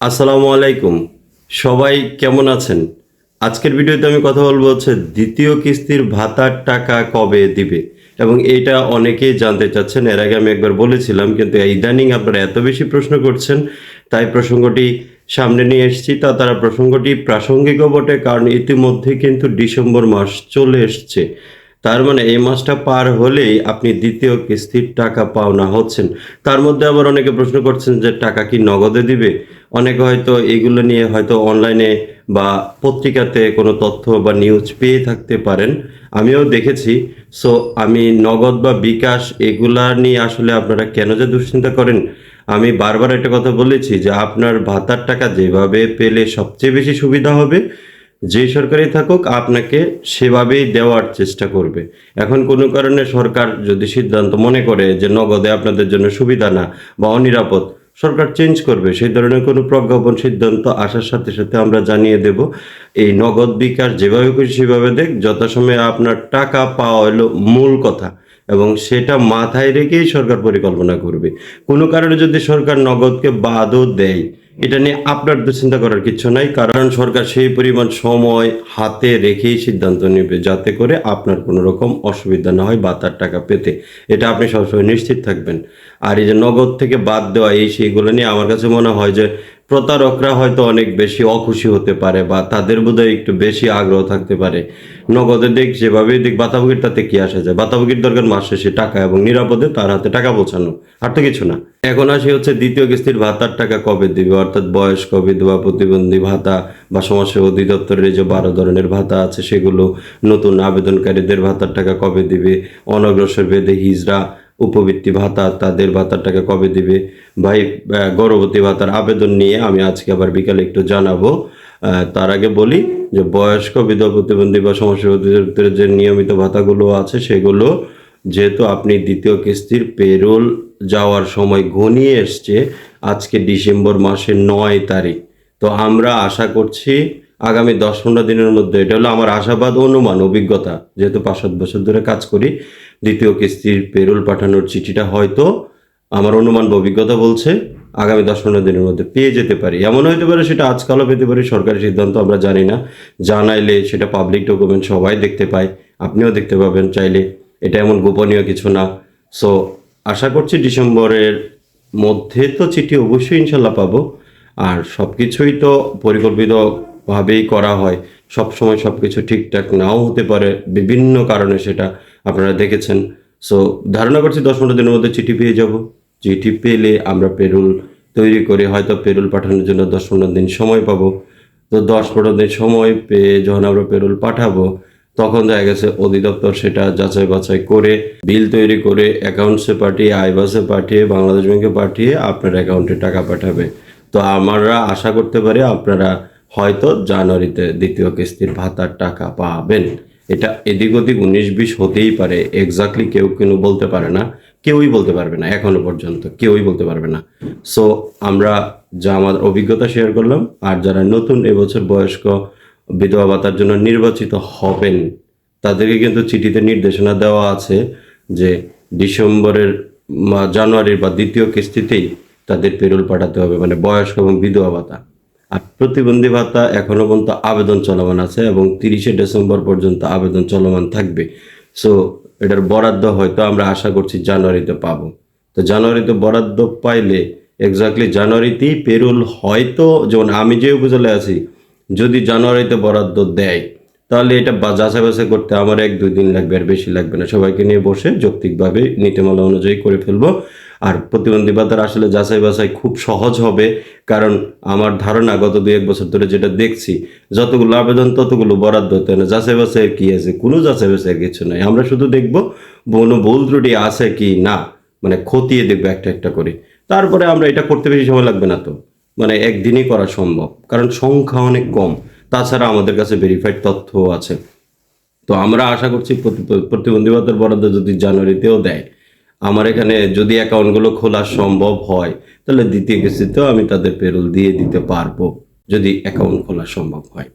আসসালামু আলাইকুম। সবাই কেমন আছেন? আজকের ভিডিওতে আমি কথা বলব হচ্ছে দ্বিতীয় কিস্তির ভাতার টাকা কবে দিবে? এবং এটা অনেকেই জানতে চাচ্ছেন। এর আগে আমি একবার বলেছিলাম, কিন্তু ইদানিং আপনারা এত বেশি প্রশ্ন করছেন, তাই প্রসঙ্গটি সামনে নিয়ে এসেছি। তা তারা প্রসঙ্গটি প্রাসঙ্গিকও বটে, কারণ ইতিমধ্যে কিন্তু ডিসেম্বর মাস চলে এসছে। তার মানে এই মাসটা পার হলেই আপনি দ্বিতীয় কিস্তির টাকা পাওনা হচ্ছেন। তার মধ্যে আবার অনেকে প্রশ্ন করছেন যে টাকা কি নগদে দিবে? অনেকে হয়তো এগুলো নিয়ে হয়তো অনলাইনে বা পত্রিকাতে কোনো তথ্য বা নিউজ পেয়ে থাকতে পারেন। আমিও দেখেছি। সো আমি নগদ বা বিকাশ এগুলা নিয়ে আসলে আপনারা কেন যে দুশ্চিন্তা করেন? আমি বারবার একটা কথা বলেছি যে আপনার ভাতার টাকা যেভাবে পেলে সবচেয়ে বেশি সুবিধা হবে। যে সরকারই থাকুক, আপনাকে সেভাবেই দেওয়ার চেষ্টা করবে। এখন কোনো কারণে সরকার যদি সিদ্ধান্ত মনে করে যে নগদে আপনাদের জন্য সুবিধা না বা অনিরাপদ সরকার চেঞ্জ করবে, সেই ধরনের কোনো প্রজ্ঞাপন সিদ্ধান্ত আসার সাথে সাথে আমরা জানিয়ে দেব, এই নগদ বিকাশ যেভাবে খুশি সেভাবে দেখ, যথাসময়ে আপনার টাকা পাওয়া হলো মূল কথা। এবং সেটা মাথায় রেখেই সরকার পরিকল্পনা করবে। কোনো কারণে যদি সরকার নগদকে বাদও দেয়, এটা নিয়ে আপনার দুশ্চিন্তা করার কিছু নাই, কারণ সরকার সেই পরিমাণ সময় হাতে রেখেই সিদ্ধান্ত নেবে, যাতে করে আপনার কোনো রকম অসুবিধা না হয় বা তার টাকা পেতে। এটা আপনি সবসময় নিশ্চিত থাকবেন। আর এই যে নগদ থেকে বাদ দেওয়া, এই সেইগুলো নিয়ে আমার কাছে মনে হয় যে প্রতারকরা হয়তো অনেক বেশি অখুশি হতে পারে বা তাদের বোধহয় একটু বেশি আগ্রহ থাকতে পারে। নগদে দেখ যেভাবে দেখ, বাতাবুকির তাতে কি আসা যায়? বাতাবুকির দরকার মাস শেষে টাকা এবং নিরাপদে তার হাতে টাকা পৌঁছানো। আর তো কিছু না। এখন আসি হচ্ছে দ্বিতীয় কিস্তির ভাতার টাকা কবে দিবে? অর্থাৎ বয়স্ক বিধবা প্রতিবন্ধী ভাতা বা সমাজসেবা অধিদপ্তরের যে বারো ধরনের ভাতা আছে, সেগুলো নতুন আবেদনকারীদের ভাতার টাকা কবে দিবে? অনগ্রসর বেদে হিজড়া উপবৃত্তি ভাতা, তাদের ভাতাটাকে কবে দিবে? ভাই গর্ভবতী ভাতার আবেদন নিয়ে আমি আজকে আবার বিকালে একটু জানাব। তার আগে বলি যে বয়স্ক বিধবা প্রতিবন্ধী বা সমস্যা অধিদপ্তরের যে নিয়মিত ভাতাগুলো আছে সেগুলো, যেহেতু আপনি দ্বিতীয় কিস্তির পেরোল যাওয়ার সময় ঘনিয়ে এসছে, আজকে ডিসেম্বর মাসের নয় তারিখ। তো আমরা আশা করছি আগামী দশ পনেরো দিনের মধ্যে, এটা হলো আমার আশাবাদ, অনুমান, অভিজ্ঞতা, যেহেতু পাঁচ সাত বছর ধরে কাজ করি দ্বিতীয় কিস্তির পেরোল পাঠানোর চিঠিটা হয়তো আমার অনুমান বা অভিজ্ঞতা বলছে, আগামী দশ পনেরো দিনের মধ্যে পেয়ে যেতে পারি। এমন হতে পারে সেটা আজকালও পেতে পারি, সরকারি সিদ্ধান্ত আমরা জানি না। জানাইলে সেটা পাবলিক ডকুমেন্ট সবাই দেখতে পায়, আপনিও দেখতে পাবেন চাইলে। এটা এমন গোপনীয় কিছু না। সো আশা করছি ডিসেম্বরের মধ্যে তো চিঠি অবশ্যই ইনশাল্লাহ পাবো। আর সব কিছুই তো পরিকল্পিতভাবেই করা হয়। সব সময় সব কিছু ঠিকঠাক নাও হতে পারে, বিভিন্ন কারণে সেটা আপনারা দেখেছেন। সো ধারণা করছি দশ পনেরো দিনের মধ্যে চিঠি পেয়ে যাব। চিঠি পেলে আমরা পেরুল তৈরি করে হয়তো পেরুল পাঠানোর জন্য দশ পনেরো দিন সময় পাবো। তো দশ পনেরো দিন সময় পেয়ে যখন আমরা পেরুল পাঠাবো, তখন দেখা গেছে অধিদপ্তর সেটা যাচাই বাছাই করে, বিল তৈরি করে, অ্যাকাউন্টসে পাঠিয়ে, আইবাসে পাঠিয়ে, বাংলাদেশ ব্যাংকে পাঠিয়ে আপনার অ্যাকাউন্টে টাকা পাঠাবে। তো আমরা আশা করতে পারি আপনারা হয়তো জানুয়ারিতে দ্বিতীয় কিস্তির ভাতার টাকা পাবেন। এটা এদিক ওদিক উনিশ বিশ হতেই পারে। এক্স্যাক্টলি কেউ কেউ বলতে পারে না, কেউই বলতে পারবে না এখনও পর্যন্ত, কেউই বলতে পারবে না। সো আমরা যা আমাদের অভিজ্ঞতা শেয়ার করলাম, আর যারা নতুন এবছর বয়স্ক বিধবা ভাতার জন্য নির্বাচিত হবেন, তাদেরকে কিন্তু চিঠিতে নির্দেশনা দেওয়া আছে যে ডিসেম্বরের জানুয়ারির বা দ্বিতীয় কিস্তিতেই তাদের পেরোল পাঠাতে হবে মানে বয়স্ক এবং বিধবা ভাতা। প্রতিবন্ধী ভাতা এখনও পর্যন্ত আবেদন চলমান আছে এবং তিরিশে ডিসেম্বর পর্যন্ত আবেদন চলমান থাকবে। সো এটার বরাদ্দ হয়তো আমরা আশা করছি জানুয়ারিতে পাবো। তো জানুয়ারিতে বরাদ্দ পাইলে এক্স্যাক্টলি জানুয়ারিতেই পেরোল হয়তো, যেমন আমি যে উপজেলায় আছি, যদি জানুয়ারিতে বরাদ্দ দেয়, তাহলে এটা যাচাই বাছাই করতে আমার এক দুই দিন লাগবে আর বেশি লাগবে না। সবাইকে নিয়ে বসে যৌক্তিকভাবে নীতিমালা অনুযায়ী করে ফেলব। আর প্রতিবন্ধী ভাতার আসলে যাচাই বাছাই খুব সহজ হবে, কারণ আমার ধারণা গত দু এক বছর ধরে যেটা দেখছি, যতগুলো আবেদন ততগুলো বরাদ্দ হতে না যাচাই বাছাইয়ের কি আছে? কোনো যাচাই বাছাইয়ের কিছু নাই। আমরা শুধু দেখব কোনো ভুল ত্রুটি আছে কি না মানে খতিয়ে দেখব একটা একটা করে। তারপরে আমরা এটা করতে বেশি সময় লাগবে না তো। মানে একদিনই করা সম্ভব, কারণ সংখ্যা অনেক কম। তাছাড়া আমাদের কাছে ভেরিফাইড তথ্য আছে। তো আমরা আশা করছি প্রতি- প্রতিবন্ধী ভাতার বরাদ্দ যদি জানুয়ারিতেও দেয় আমার এখানে যদি অ্যাকাউন্টগুলো খোলা সম্ভব হয়, তাহলে দ্বিতীয় কিস্তিতেও আমি তাদের পেরোল দিয়ে দিতে পারব, যদি অ্যাকাউন্ট খোলা সম্ভব হয়।